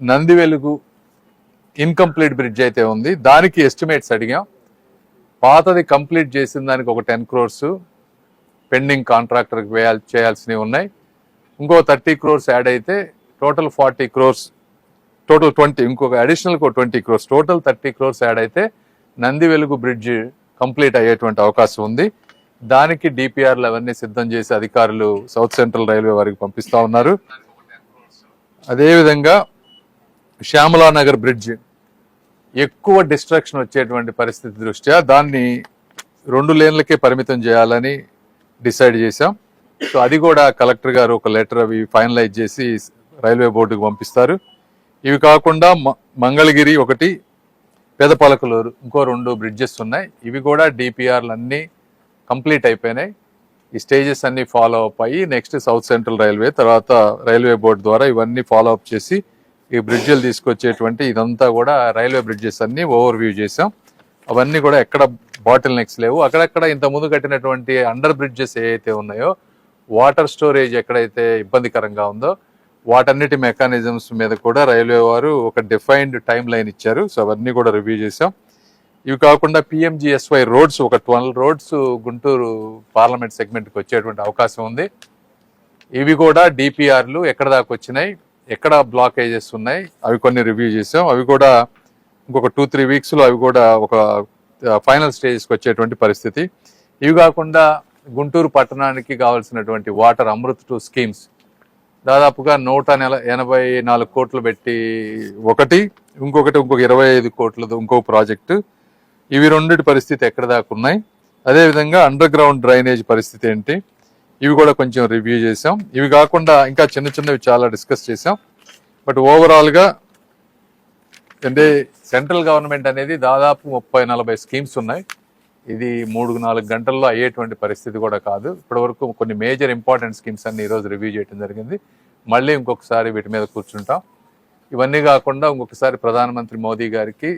నంది వెలుగు incomplete bridge అయితే ఉంది. దానికి ఎస్టిమేట్స్ అడిగాం. పాతది కంప్లీట్ చేసిన దానికి ఒక టెన్ క్రోర్స్ పెండింగ్ కాంట్రాక్టర్కి వేయాల్ చేయాల్సినవి ఉన్నాయి. ఇంకో థర్టీ క్రోర్స్ యాడ్ అయితే total forty crores total twenty ఇంకొక additional twenty crores total thirty crores add Nandi Nandi వెలుగు బ్రిడ్జ్ కంప్లీట్ అయ్యేటువంటి అవకాశం ఉంది. దానికి డిపిఆర్లు అవన్నీ సిద్ధం చేసి అధికారులు సౌత్ సెంట్రల్ రైల్వే వారికి పంపిస్తా ఉన్నారు. అదేవిధంగా శ్యామలా నగర్ బ్రిడ్జ్ ఎక్కువ డిస్ట్రాక్షన్ వచ్చేటువంటి పరిస్థితి దృష్ట్యా దాన్ని రెండు లేన్లకే పరిమితం చేయాలని డిసైడ్ చేశాం. సో అది కూడా కలెక్టర్ గారు ఒక లెటర్ అవి ఫైనలైజ్ చేసి రైల్వే బోర్డుకు పంపిస్తారు. ఇవి కాకుండా మ- మంగళగిరి ఒకటి పెదపలకలూరు ఇంకో రెండు బ్రిడ్జెస్ ఉన్నాయి. ఇవి కూడా డిపిఆర్లు అన్నీ కంప్లీట్ అయిపోయినాయి. ఈ స్టేజెస్ అన్నీ ఫాలో అప్ అయ్యి నెక్స్ట్ సౌత్ సెంట్రల్ రైల్వే తర్వాత రైల్వే బోర్డు ద్వారా ఇవన్నీ ఫాలో అప్ చేసి ఈ బ్రిడ్జిలు తీసుకొచ్చేటువంటి ఇదంతా కూడా రైల్వే బ్రిడ్జెస్ అన్ని ఓవర్ వ్యూ చేసాం అవన్నీ కూడా ఎక్కడ బాటిల్ నెక్స్ లేవు. అక్కడక్కడ ఇంత ముందు కట్టినటువంటి అండర్ బ్రిడ్జెస్ ఏవైతే ఉన్నాయో వాటర్ స్టోరేజ్ ఎక్కడైతే ఇబ్బందికరంగా ఉందో వాటన్నిటి మెకానిజమ్స్ మీద కూడా రైల్వే వారు ఒక డిఫైన్డ్ టైం లైన్ ఇచ్చారు. సో అవన్నీ కూడా రివ్యూ చేసాం ఇవి కాకుండా పిఎంజిఎస్వై రోడ్స్ ఒక ట్వెల్వ్ రోడ్స్ గుంటూరు పార్లమెంట్ సెగ్మెంట్కి వచ్చేటువంటి అవకాశం ఉంది. ఇవి కూడా డిపిఆర్లు ఎక్కడ దాకా వచ్చినాయి? ఎక్కడ బ్లాకేజెస్ ఉన్నాయి అవి కొన్ని రివ్యూ చేసాం. అవి కూడా ఇంకొక టూ త్రీ వీక్స్లో అవి కూడా ఒక ఫైనల్ స్టేజ్కి వచ్చేటువంటి పరిస్థితి. ఇవి కాకుండా గుంటూరు పట్టణానికి కావాల్సినటువంటి వాటర్ అమృత్ టూ స్కీమ్స్ దాదాపుగా నూట నెల ఎనభై నాలుగు కోట్లు పెట్టి ఒకటి ఇంకొకటి ఇంకొక ఇరవై ఐదు కోట్లది ఇంకో ప్రాజెక్టు ఇవి రెండిటి పరిస్థితి ఎక్కడ దాకా ఉన్నాయి? అదేవిధంగా అండర్ గ్రౌండ్ డ్రైనేజ్ పరిస్థితి ఏంటి? ఇవి కూడా కొంచెం రివ్యూ చేసాం ఇవి కాకుండా ఇంకా చిన్న చిన్నవి చాలా డిస్కస్ చేసాం బట్ ఓవరాల్గా అంటే సెంట్రల్ గవర్నమెంట్ అనేది దాదాపు ముప్పై నలభై స్కీమ్స్ ఉన్నాయి. ఇది మూడు నాలుగు గంటల్లో అయ్యేటువంటి పరిస్థితి కూడా కాదు. ఇప్పటివరకు కొన్ని మేజర్ ఇంపార్టెంట్ స్కీమ్స్ అన్ని ఈరోజు రివ్యూ చేయడం జరిగింది. మళ్ళీ ఇంకొకసారి వీటి మీద కూర్చుంటాం. ఇవన్నీ కాకుండా ఇంకొకసారి ప్రధానమంత్రి మోదీ గారికి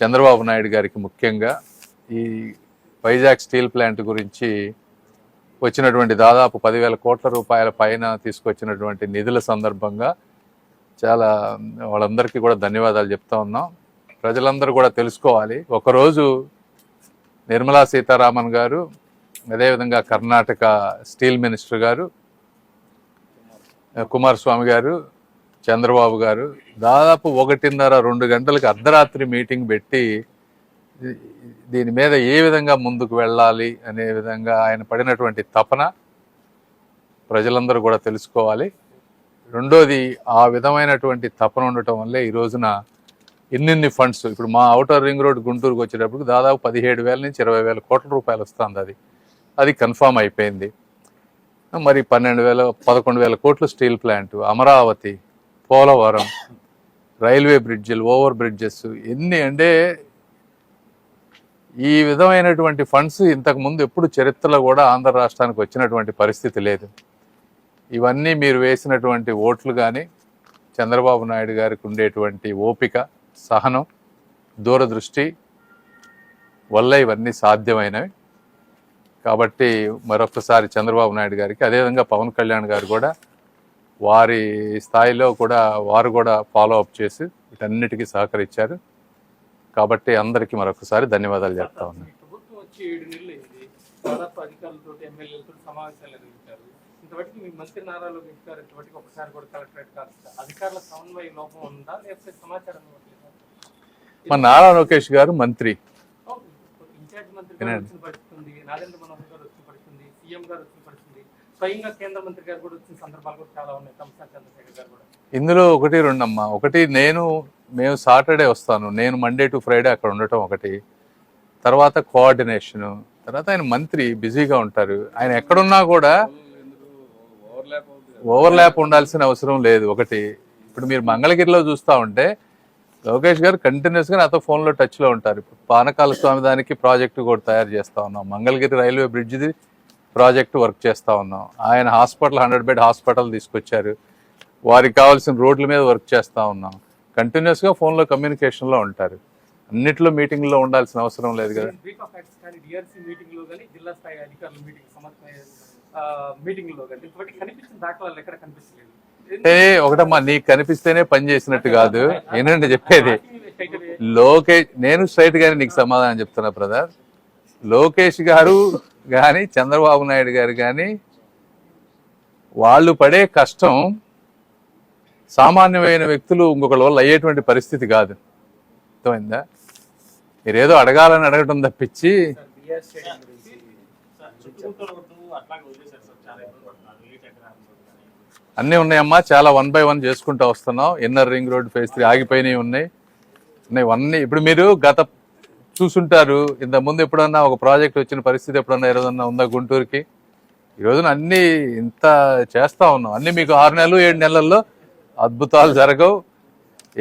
చంద్రబాబు నాయుడు గారికి ముఖ్యంగా ఈ వైజాగ్ స్టీల్ ప్లాంట్ గురించి వచ్చినటువంటి దాదాపు పదివేల కోట్ల రూపాయల పైన తీసుకొచ్చినటువంటి నిధుల సందర్భంగా చాలా వాళ్ళందరికీ కూడా ధన్యవాదాలు చెప్తా ఉన్నాం. ప్రజలందరూ కూడా తెలుసుకోవాలి. ఒకరోజు నిర్మలా సీతారామన్ గారు అదేవిధంగా కర్ణాటక స్టీల్ మినిస్టర్ గారు కుమారస్వామి గారు చంద్రబాబు గారు దాదాపు ఒకటిన్నర రెండు గంటలకు అర్ధరాత్రి మీటింగ్ పెట్టి దీని మీద ఏ విధంగా ముందుకు వెళ్ళాలి అనే విధంగా ఆయన పడినటువంటి తపన ప్రజలందరూ కూడా తెలుసుకోవాలి. రెండోది ఆ విధమైనటువంటి తపన ఉండటం వల్లే ఈ రోజున ఇన్నిన్ని ఫండ్స్ ఇప్పుడు మా అవుటర్ రింగ్ రోడ్ గుంటూరుకు వచ్చేటప్పుడు దాదాపు పదిహేడు వేల నుంచి ఇరవై వేల కోట్ల రూపాయలు వస్తుంది అది. అది కన్ఫామ్ అయిపోయింది. మరి పన్నెండు వేల పదకొండు వేల కోట్లు steel plant Amaravati Polavaram railway బ్రిడ్జిలు ఓవర్ బ్రిడ్జెస్ ఎన్ని అంటే ఈ విధమైనటువంటి ఫండ్స్ ఇంతకు ముందు ఎప్పుడు చరిత్రలో కూడా ఆంధ్ర రాష్ట్రానికి వచ్చినటువంటి పరిస్థితి లేదు. ఇవన్నీ మీరు వేసినటువంటి ఓట్లు కానీ చంద్రబాబు నాయుడు గారికి ఉండేటువంటి ఓపిక సహనం దూరదృష్టి వల్ల ఇవన్నీ సాధ్యమైనవి. కాబట్టి మరొకసారి చంద్రబాబు నాయుడు గారికి అదేవిధంగా పవన్ కళ్యాణ్ గారు కూడా వారి స్థాయిలో కూడా వారు కూడా ఫాలో అప్ చేసి వీటన్నిటికీ సహకరించారు. కాబట్టి అందరికీ మరొకసారి ధన్యవాదాలు చెప్తా ఉన్నాను వచ్చి ఇంతవరకు మీ మంత్రి నారా లోకేష్ గారు ఇంతవరకు ఒకసారి కూడా కలెక్టరేట్ కాదు అధికారుల సమన్వయ లోపం ఉందా? లేకపోతే సమాచారం? మా నారా లోకేష్ గారు మంత్రి. ఇన్ఛార్జ్ మంత్రి నాగేంద్ర మనోహర్ గారు వచ్చిన పరిస్థితి ఉంది. సీఎం గారు స్వయంగా కేంద్ర మంత్రి గారు కూడా వచ్చిన సందర్భాలు కూడా చాలా ఉన్నాయి. తమిళ చంద్రశేఖర్ గారు కూడా. ఇందులో ఒకటి రెండమ్మా. ఒకటి నేను మేము సాటర్డే వస్తాను. నేను మండే టు ఫ్రైడే అక్కడ ఉండటం ఒకటి. తర్వాత కోఆర్డినేషన్. తర్వాత ఆయన మంత్రి బిజీగా ఉంటారు. ఆయన ఎక్కడున్నా కూడా ఓవర్లాప్ ఉండాల్సిన అవసరం లేదు. ఒకటి. ఇప్పుడు మీరు మంగళగిరిలో చూస్తూ ఉంటే లోకేష్ గారు కంటిన్యూస్గా నాతో ఫోన్లో టచ్లో ఉంటారు. ఇప్పుడు పానకాల స్వామి దానికి ప్రాజెక్టు కూడా తయారు చేస్తూ ఉన్నాం. మంగళగిరి రైల్వే బ్రిడ్జ్ది ప్రాజెక్టు వర్క్ చేస్తూ ఉన్నాం. ఆయన హాస్పిటల్ హండ్రెడ్ బెడ్ హాస్పిటల్ తీసుకొచ్చారు. వారికి కావాల్సిన రోడ్ల మీద వర్క్ చేస్తూ ఉన్నాం. కంటిన్యూస్గా ఫోన్లో కమ్యూనికేషన్లో ఉంటారు. అన్నిట్లో మీటింగ్లో ఉండాల్సిన అవసరం లేదు కదా. ఒకటమ్మా నీకు కనిపిస్తేనే పని చేసినట్టు కాదు. ఏంటంటే చెప్పేది? లోకేష్ నేను స్ట్రైట్ గానే నీకు సమాధానం చెప్తున్నా బ్రదర్ లోకేష్ గారు కానీ చంద్రబాబు నాయుడు గారు కానీ వాళ్ళు పడే కష్టం సామాన్యమైన వ్యక్తులు ఇంకొకళ్ళ వల్ల అయ్యేటువంటి పరిస్థితి కాదు. అర్థమైందా? మీరేదో అడగాలని అడగటం తప్పించి అన్నీ ఉన్నాయమ్మా చాలా వన్ బై వన్ చేసుకుంటూ వస్తున్నాం. Inner ring road phase three ఆగిపోయినవి ఉన్నాయి. ఉన్నాయి అన్నీ. ఇప్పుడు మీరు గత చూసుంటారు. ఇంత ముందు ఎప్పుడన్నా ఒక ప్రాజెక్ట్ వచ్చిన పరిస్థితి ఎప్పుడన్నా ఏదన్నా ఉందా గుంటూరుకి? ఈ రోజున అన్ని ఇంత చేస్తా ఉన్నాం. అన్ని మీకు ఆరు నెలలు ఏడు నెలల్లో అద్భుతాలు జరగవు.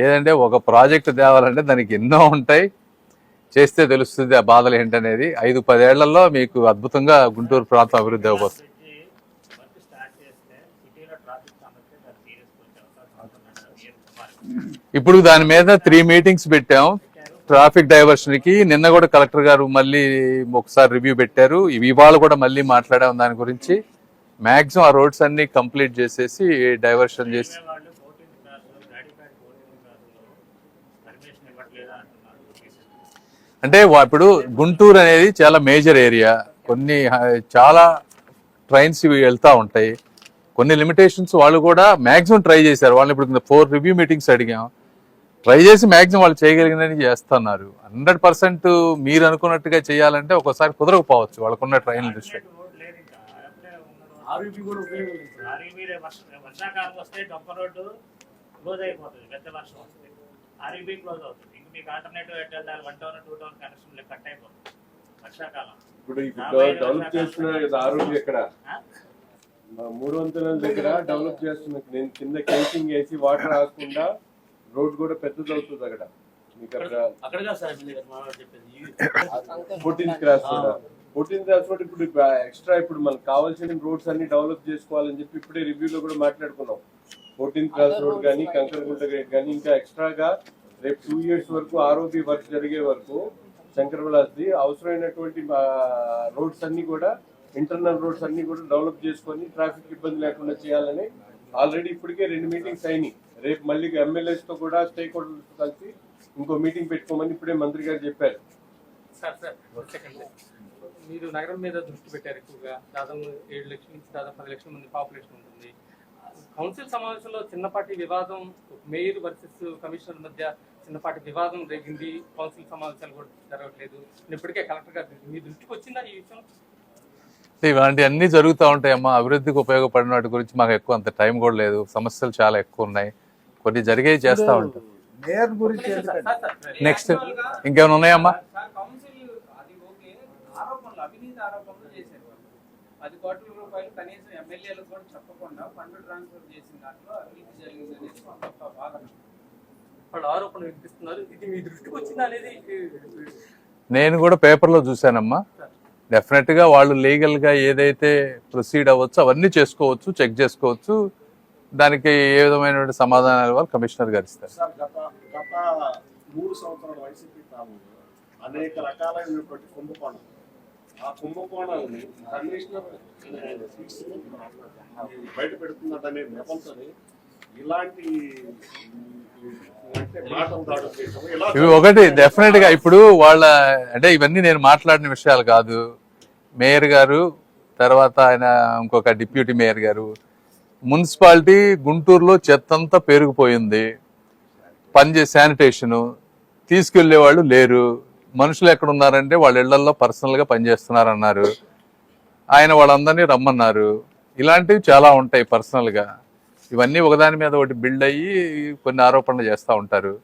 ఏదంటే ఒక ప్రాజెక్ట్ తేవాలంటే దానికి ఎన్నో ఉంటాయి. చేస్తే తెలుస్తుంది ఆ బాధలు ఏంటనేది. ఐదు పదేళ్ళలో మీకు అద్భుతంగా గుంటూరు ప్రాంతం అభివృద్ధి అవ్వబోతుంది. ఇప్పుడు దాని మీద త్రీ మీటింగ్స్ పెట్టాం. ట్రాఫిక్ డైవర్షన్కి నిన్న కూడా కలెక్టర్ గారు మళ్ళీ ఒకసారి రివ్యూ పెట్టారు. ఇవి ఇవాళ కూడా మళ్ళీ మాట్లాడాం దాని గురించి. మాక్సిమం ఆ రోడ్స్ అన్ని కంప్లీట్ చేసేసి డైవర్షన్ చేసి అంటే ఇప్పుడు గుంటూరు అనేది చాలా మేజర్ ఏరియా. కొన్ని చాలా ట్రైన్స్ ఇవి వెళ్తా ఉంటాయి. కొన్ని లిమిటేషన్స్ వాళ్ళు కూడా మాక్సిమం ట్రై చేశారు. వాళ్ళు ఇప్పుడు ఫోర్ రివ్యూ మీటింగ్స్ అడిగాం. ట్రై చేసి మాక్సిమం వాళ్ళు చేయగలిగినని చేస్తున్నారు. హండ్రెడ్ పర్సెంట్ మీరు అనుకున్నట్టుగా చేయాలంటే ఒక్కోసారి కుదరకపోవచ్చు. వాళ్ళకున్న ట్రైన్ దృష్టి క్లోజ్ అవుతుంది. ఇంక మీకు ఆల్టర్నేటివ్ ఎట్ వెళ్ళాలి one town two town connection cut అయిపోతుంది. వర్షాకాలం. ఇప్పుడు ఇప్పుడు డెవలప్ చేస్తున్నారు కదా ఆరోగ్యం ఇక్కడ మూడు వంతుల దగ్గర డెవలప్ చేస్తున్నారు నేను కింద కెంచింగ్ వేసి వాటర్ రాకుండా రోడ్ కూడా పెద్దది అవుతుంది అక్కడ. మీకు ఫోర్టీన్త్ ఫోర్టీన్త్ కూడా. ఇప్పుడు ఎక్స్ట్రా ఇప్పుడు మనకు కావాల్సిన రోడ్స్ అన్ని డెవలప్ చేసుకోవాలని చెప్పి ఇప్పుడే రివ్యూలో కూడా మాట్లాడుకున్నాం. ఫోర్టీన్త్ క్లాస్ రోడ్ కానీ కంకరగుంట గేట్ కానీ ఇంకా ఎక్స్ట్రాగా రేపు టూ ఇయర్స్ వరకు ఆరోగ్య వర్క్ జరిగే వరకు శంకర్ విలాస్ది అవసరమైనటువంటి రోడ్స్ అన్ని కూడా ఇంటర్నల్ రోడ్స్ అన్ని కూడా డెవలప్ చేసుకొని ట్రాఫిక్ ఇబ్బంది లేకుండా చేయాలని ఆల్రెడీ ఇప్పటికే రెండు మీటింగ్స్ అయినాయి. రేపు మళ్ళీ ఎమ్మెల్యేస్తో కూడా స్టేక్ హోల్డర్స్ కలిసి ఇంకో మీటింగ్ పెట్టుకోమని ఇప్పుడే మంత్రి గారు చెప్పారు. సార్ సార్ ఒక సెకండ్. మీరు నగరం మీద దృష్టి పెట్టారు ఎక్కువగా. దాదాపు ఏడు లక్షల నుంచి దాదాపు పది లక్షల మంది పాపులేషన్ ఉంటుంది. కౌన్సిల్ సమావేశంలో చిన్నపాటి వివాదం మేయర్ వర్సెస్ కమిషనర్ మధ్య చిన్నపాటి వివాదం రేగింది. కౌన్సిల్ సమావేశాలు కూడా జరగట్లేదు. ఇప్పటికే కలెక్టర్ గారు మీ దృష్టికి వచ్చిందా ఈ విషయం? ఇలాంటి అన్ని జరుగుతూ ఉంటాయమ్మా. అభివృద్ధికి ఉపయోగపడిన వాటి గురించి మాకు ఎక్కువ అంత టైం కూడా లేదు. సమస్యలు చాలా ఎక్కువ ఉన్నాయి. కొన్ని జరిగేవి చేస్తూ ఉంటాం. మేయర్ గురించి నెక్స్ట్ ఇంకేమైనా ఉన్నాయమ్మా? నేను కూడా పేపర్లో చూశానమ్మా. డెఫినెట్గా వాళ్ళు లీగల్గా ఏదైతే ప్రొసీడ్ అవ్వచ్చు అవన్నీ చేసుకోవచ్చు చెక్ చేసుకోవచ్చు. దానికి ఏ విధమైనటువంటి సమాధానాలు వాళ్ళు కమిషనర్ గారు ఇస్తారు. అనేక రకాలైనటువంటి ఆ కమిషనర్ బయట పెడుతున్నట్టనే ఇలాంటి ఇవి ఒకటి డెఫినెట్గా ఇప్పుడు వాళ్ళ అంటే ఇవన్నీ నేను మాట్లాడిన విషయాలు కాదు. మేయర్ గారు తర్వాత ఆయన ఇంకొక డిప్యూటీ మేయర్ గారు మున్సిపాలిటీ గుంటూరులో చెత్త అంతా పెరిగిపోయింది. పనిచే శానిటేషను. తీసుకెళ్ళే వాళ్ళు లేరు. మనుషులు ఎక్కడ ఉన్నారంటే వాళ్ళ ఇళ్ళలో పర్సనల్గా పనిచేస్తున్నారన్నారు ఆయన వాళ్ళందరినీ రమ్మన్నారు. ఇలాంటివి చాలా ఉంటాయి పర్సనల్గా. ఇవన్నీ ఒకదాని మీద ఒకటి బిల్డ్ అయ్యి కొన్ని ఆరోపణలు చేస్తూ ఉంటారు.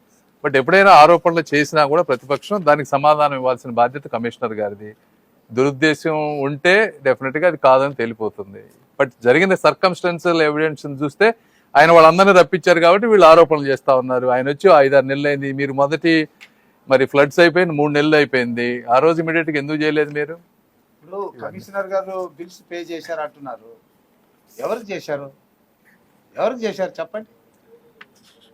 బట్ ఎప్పుడైనా ఆరోపణలు చేసినా కూడా ప్రతిపక్షం దానికి సమాధానం ఇవ్వాల్సిన బాధ్యత కమిషనర్ గారిది. దురుద్దేశం ఉంటే డెఫినెట్గా అది కాదని తేలిపోతుంది. బట్ జరిగిన సర్కమ్స్టెన్షియల్ ఎవిడెన్స్ చూస్తే ఆయన వాళ్ళందరినీ రప్పించారు కాబట్టి వీళ్ళు ఆరోపణలు చేస్తా ఉన్నారు. ఆయన వచ్చి ఐదారు నెలలు అయింది మీరు మొదటి మరి ఫ్లడ్స్ అయిపోయింది మూడు నెలలు అయిపోయింది. ఆ రోజు ఇమీడియట్గా ఎందుకు చేయలేదు మీరు? ఇప్పుడు కమిషనర్ గారు బిల్స్ పే చేశారు అంటున్నారు ఎవరికి చేశారు? ఎవరికి చేశారు చెప్పండి?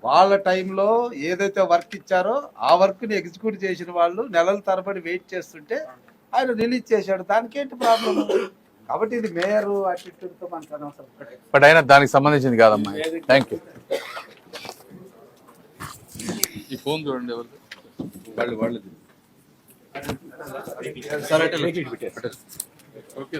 వాళ్ళ టైంలో ఏదైతే వర్క్ ఇచ్చారో ఆ వర్క్ని ఎగ్జిక్యూట్ చేసిన వాళ్ళు నెలల తరబడి వెయిట్ చేస్తుంటే ఆయన రిలీజ్ చేశాడు. దానికేంటి ప్రాబ్లం కాబట్టి ఇది మేయర్ అటిట్యూడ్తో మనకు అనవసరం. బట్ అయినా దానికి సంబంధించింది కాదమ్మా. థ్యాంక్ యూ ఈ ఫోన్ చూడండి ఎవరు వాళ్ళు వాళ్ళు సరే ఓకే